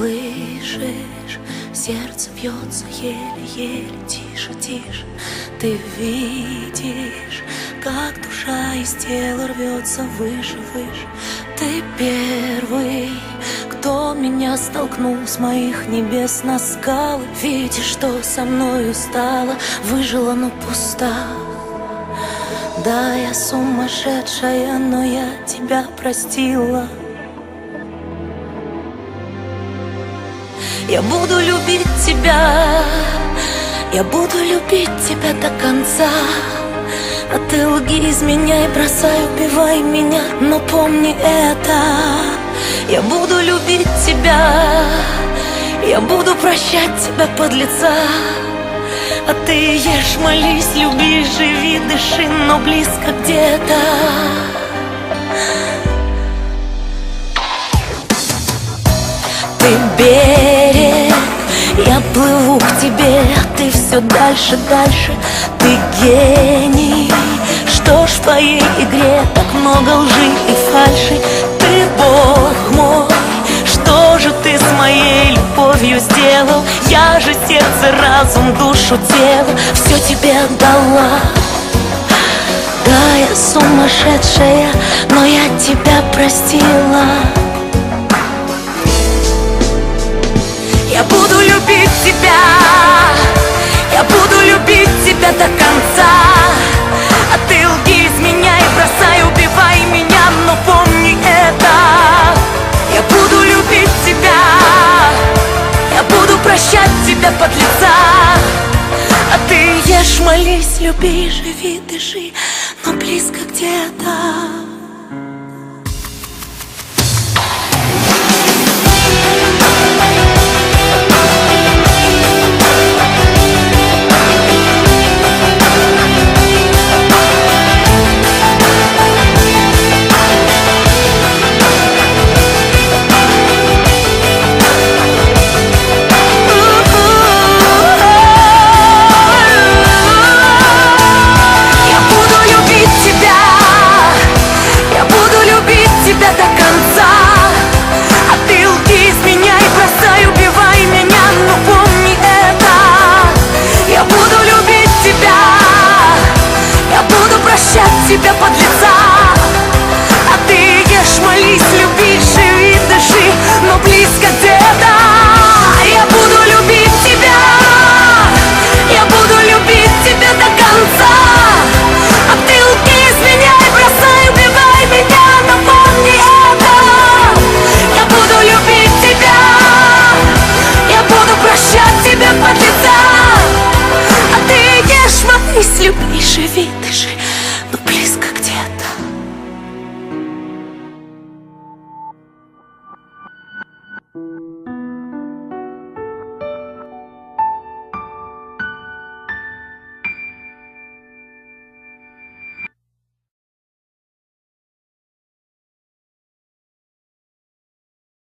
дышишь Сердце бьется еле-еле, тише, тише Ты видишь, как душа из тела рвется выше, выше. Ты первый, кто меня столкнул с моих небес на скалы. Видишь, что со мною стало, выжила, но пуста. Да, я сумасшедшая, но я тебя простила Я буду любить тебя, я буду любить тебя до конца. А ты лги, изменяй, бросай, убивай меня, но помни это. Я буду любить тебя, я буду прощать тебя под лица. А ты ешь, молись, люби, живи, дыши, но близко где-то. Ты я плыву к тебе, ты все дальше, дальше Ты гений, что ж в твоей игре так много лжи и фальши? Ты Бог мой, что же ты с моей любовью сделал? Я же сердце, разум, душу, тело все тебе отдала. Да, я сумасшедшая, но я тебя простила Бей, живи, дыши, но близко где-то.